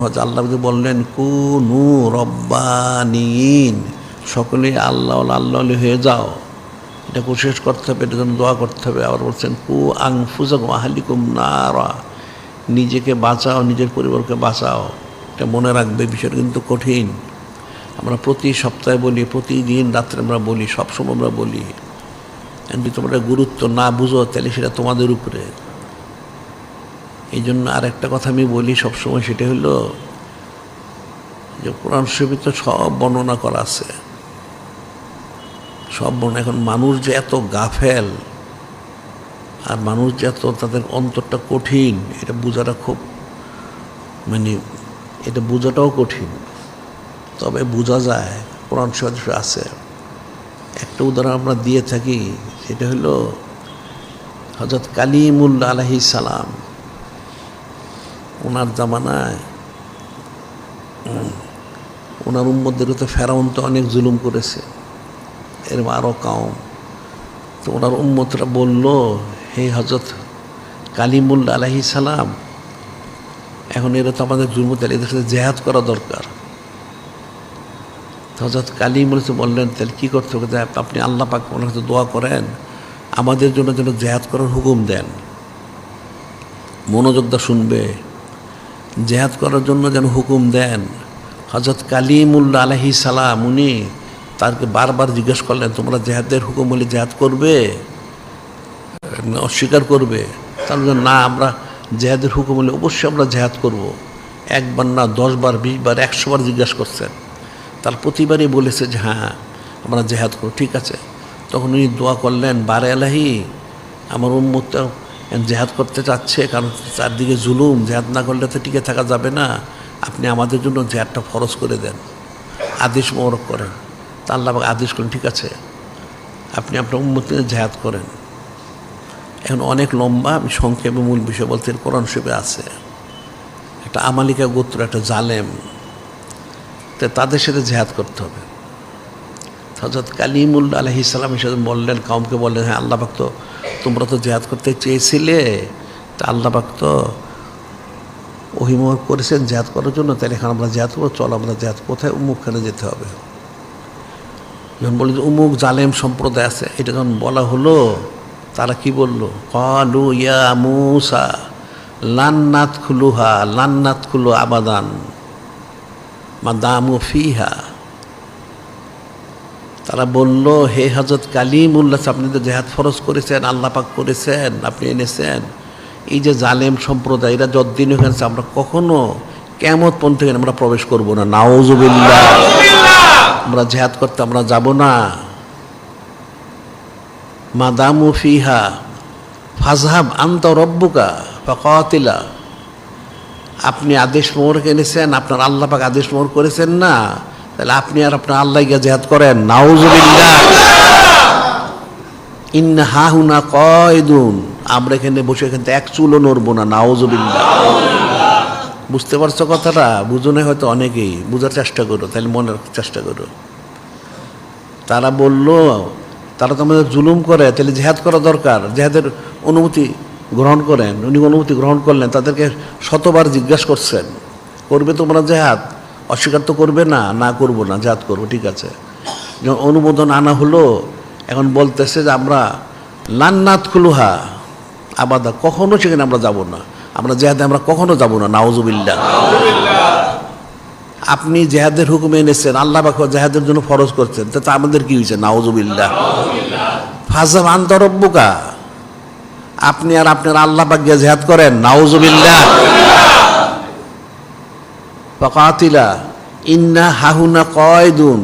আল্লাহ বললেন, কুনু রব্বানিন সকলে আল্লাহ আল্লাহ হয়ে যাও। এটা কোশিশ করতে হবে এটা জন্য দোয়া করতে হবে। আবার বলছেন, কু আংফুজাক আহালিকুম নারা নিজেকে বাঁচাও, নিজের পরিবারকে বাঁচাও। এটা মনে রাখবে, বিষয়টা কিন্তু কঠিন। আমরা প্রতি সপ্তাহে বলি, প্রতিদিন রাত্রে আমরা বলি, সবসময় আমরা বলি। যদি তোমরা গুরুত্ব না বুঝো, তাহলে সেটা তোমাদের উপরে। এই জন্য আর একটা কথা আমি বলি সবসময়, সেটা হলো যে কোরআন শরীফে তো সব বর্ণনা করা আছে। সব বর্ণনা। এখন মানুষ যে এত গাফেল আর মানুষ যে এত তাদের অন্তরটা কঠিন, এটা বোঝাটা খুব মানে এটা বোঝাটাও কঠিন। তবে বোঝা যায়, কোরআন শরীফ আছে। একটা উদাহরণ আমরা দিয়ে থাকি, সেটা হলো হজরত কালিমুল্লা আলহি সালাম। ওনার জামানায় ওনার উম্মদের তো ফেরাউন তো অনেক জুলুম করেছে। এর আরও কাউম। তো ওনার উম্মতরা বলল, হে হজরত কালিমুল্লা আলহি সালাম, এখন এরা তো আমাদের জুলম তাহলে এদের সাথে জেহাদ করা দরকার। হজরত কালিমুল বললেন, তাহলে কী করতে হবে? আপনি আল্লাহ পাক ওনার কাছে দোয়া করেন, আমাদের জন্য যেন জেহাদ করার হুকুম দেন। মনোযোগটা শুনবে। জেহাদ করার জন্য যেন হুকুম দেন। হজরত কালিমুল্লা আলহি সালাম, উনি তারকে বারবার জিজ্ঞেস করলেন, তোমরা জেহাদের হুকুম বলে জেহাদ করবে? অস্বীকার করবে? তার না, আমরা জেহাদের হুকুম হলে অবশ্যই আমরা জেহাদ করব। একবার না, দশবার, বিশবার, একশোবার জিজ্ঞাসা করছেন। তার প্রতিবারই বলেছে যে হ্যাঁ আমরা জেহাদ করব। ঠিক আছে। তখন উনি দোয়া করলেন, বারে আলাহি, আমার উন্মুক্ত জেহাদ করতে চাচ্ছে, কারণ চারদিকে জুলুম, জেহাদ না করলে তো টিকে থাকা যাবে না। আপনি আমাদের জন্য জেহাদটা ফরজ করে দেন। আদেশ মোরক করেন। তা আল্লাহ আদেশ করেন, ঠিক আছে? আপনি আপনার উন্মতি জেহাদ করেন। এখন অনেক লম্বা, আমি সংক্ষেপে মূল বিষয় বলতে কোরআন শিবে আছে। একটা আমালিকা গোত্র, একটা জালেম। তাদের সাথে জেহাদ করতে হবে। হজরত কালিমুল্লা আলহি ইসলাম হিসেবে বললেন, কাউমকে বললেন হ্যাঁ আল্লাহ পাক তো তোমরা তো জেহাদ করতে চেয়েছিলে, তা আল্লাহ পাক তো অহিমোহ করেছেন জেহাদ করার জন্য, তাহলে এখন আমরা জেহাদ করব, চল আমরা জেহাদ কোথায়? উমুকখানে যেতে হবে। যখন বলি যে উমুক জালেম সম্প্রদায় আছে, এটা যখন বলা হলো, তারা কি বলল? কালু ইয়া মুসা লান্নাত খুলুহা লান্নাত খুলু আবাদান মা দামু ফিহা। তারা বলল হে হজরত কালিমুল্লাহ আপনি তো জেহাদ ফরজ করেছেন আল্লাহ পাক করেছেন আপনি এনেছেন। এই যে জালেম সম্প্রদায় এরা যতদিন আছে, আমরা কখনো কেমত পন্থ আমরা প্রবেশ করব না। নাওজুবিল্লাহ আমরা জেহাদ করতে আমরা যাব না। মাদামু ফিহা ফাজহাব আন্ত রব্বুকা ফকাতিলা। আপনি আদেশ মোহর এনেছেন আপনার আল্লাহ পাক আদেশ মোহর করেছেন না। তাহলে আপনি আর আপনার আল্লাহ গিয়ে জেহাদ করেন। নাউজুবিল্লাহ। ইন্না হাহুনা কয়দুন। আমরা এখানে বসে এখান থেকে এক চুলও নড়বো না, নাউজুবিল্লাহ। বুঝতে পারছ কথাটা? বুঝো না হয়তো অনেকেই। বোঝার চেষ্টা করো, তাহলে মনে চেষ্টা করো। তারা বলল, তারা তো আমাদের জুলুম করে, তাহলে জেহাদ করা দরকার। জেহাদের অনুমতি গ্রহণ করেন। উনি অনুমতি গ্রহণ করলেন, তাদেরকে শতবার জিজ্ঞাসা করছেন, করবে তোমরা জেহাদ? অস্বীকার তো করবে না না করব না জেহাদ করব, ঠিক আছে। অনুমোদন আনা হলো, এখন বলতেছে যে আমরা লান্নাত খুলুহা, আবাদা, কখনো সেখানে আমরা যাব না। আমরা জেহাদে আমরা কখনো যাব না নাওজুবিল্লা আপনি জেহাদের হুকুমে এনেছেন, আল্লাহ বাক জেহাদের জন্য ফরজ করছেন, তো আমাদের কি হয়েছে? নাওজুবিল্লা ফাজাব আন্তরব্বুকা আপনি আর আপনার আল্লাহ গিয়ে জেহাদ করেন নাওজুবিল্লা ফকাতিলা, ইন্না হাহুনা কয়দুন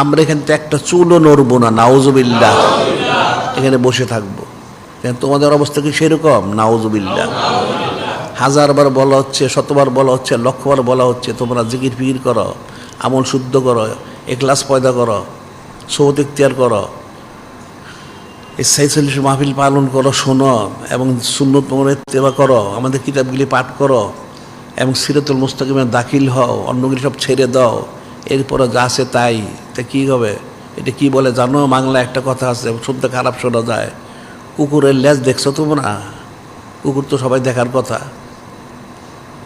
আমরা এখান থেকে একটা চুলও নড়বো না নাওজুবিল্লা এখানে বসে থাকব। তোমাদের অবস্থা কি সেরকম? নাওজুবিল্লা হাজারবার বলা হচ্ছে, শতবার বলা হচ্ছে, লক্ষবার বলা হচ্ছে, তোমরা জিকির ফিকির করো, আমল শুদ্ধ করো এক্লাস পয়দা করো সৌদ ইখতিয়ার করো। এই সাইসল্লিশ মাহফিল পালন করো, শোনো, এবং সুন্নত মোহনের সেবা করো, আমাদের কিতাবগুলি পাঠ করো। এবং সিরাতুল মুস্তাকিমে দাখিল হও, অন্যগুলি সব ছেড়ে দাও। এরপরে যা আছে তাই। তা কী হবে? এটা কি বলে? জানো বাংলা একটা কথা আছে, শুনতে খারাপ শোনা যায়। কুকুরের লেজ দেখছ তোমরা? কুকুর তো সবাই দেখার কথা।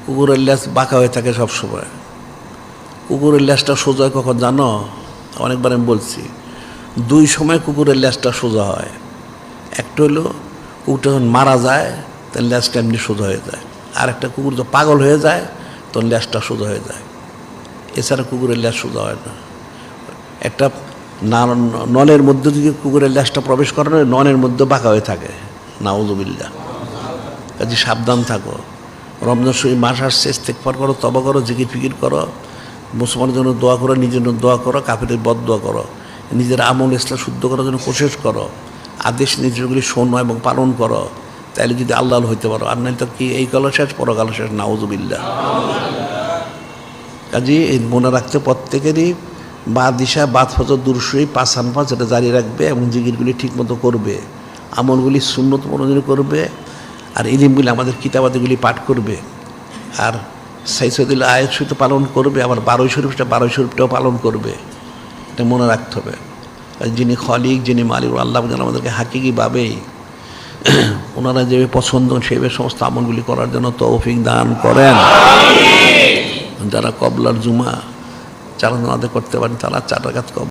কুকুরের ল্যাস বাঁকা হয়ে থাকে সবসময়। কুকুরের ল্যাসটা সোজা হয় কখন জানো? অনেকবার আমি বলছি, দুই সময় কুকুরের ল্যাসটা সোজা হয়। একটা হলো, কুকুরটা যখন মারা যায়, তার ল্যাসটা এমনি সোজা হয়ে যায়। আর একটা কুকুর যখন পাগল হয়ে যায় তখন ল্যাসটা সোজা হয়ে যায়। এছাড়া কুকুরের ল্যাস সোজা হয় না। একটা ননের মধ্যে যদি কুকুরের ল্যাসটা প্রবেশ করে না ননের মধ্যে বাঁকা হয়ে থাকে। নাউজুবিল্লা কাজে সাবধান থাকো। রমজান শরীর মাস আসছে ইস্তেকফার করো তবা করো, জিকির ফিকির করো। মুসলমানের জন্য দোয়া করো, নিজের জন্য দোয়া করো কাফেরের বদ দোয়া করো। নিজের আমল ইসলাম শুদ্ধ করার জন্য কোশেষ করো। আদেশ নিজেরগুলি শোনো এবং পালন করো। তাইলে যদি আল্লাহ হইতে পারো, আর নাই তো কি এই কালো শেষ পরকাল শেষ নাউজুবিল্লা কাজে, এই মনে রাখতে প্রত্যেকেরই বা দিশা বাদ ফজর দুরসই পাঁচ আনফাজ এটা জারি রাখবে এবং জিগিরগুলি ঠিকমতো করবে, আমলগুলি শূন্যত মনোযোগ করবে, আর ইলিমগুলি আমাদের কিতাবাদিগুলি পাঠ করবে, আর সাইসদিল আয়াত শরীফ পালন করবে, আবার বারোই শরীফটা, বারোই শরীফটাও পালন করবে, এটা মনে রাখতে হবে। যিনি খলিক, যিনি মালিক, আল্লাহ আমাদেরকে হাকিকিভাবেই ওনারা যে পছন্দ সেভাবে সমস্ত আমলগুলি করার জন্য তৌফিক দান করেন। যারা কবলার জুমা যারা করতে পারেন তারা চার রাখাত কব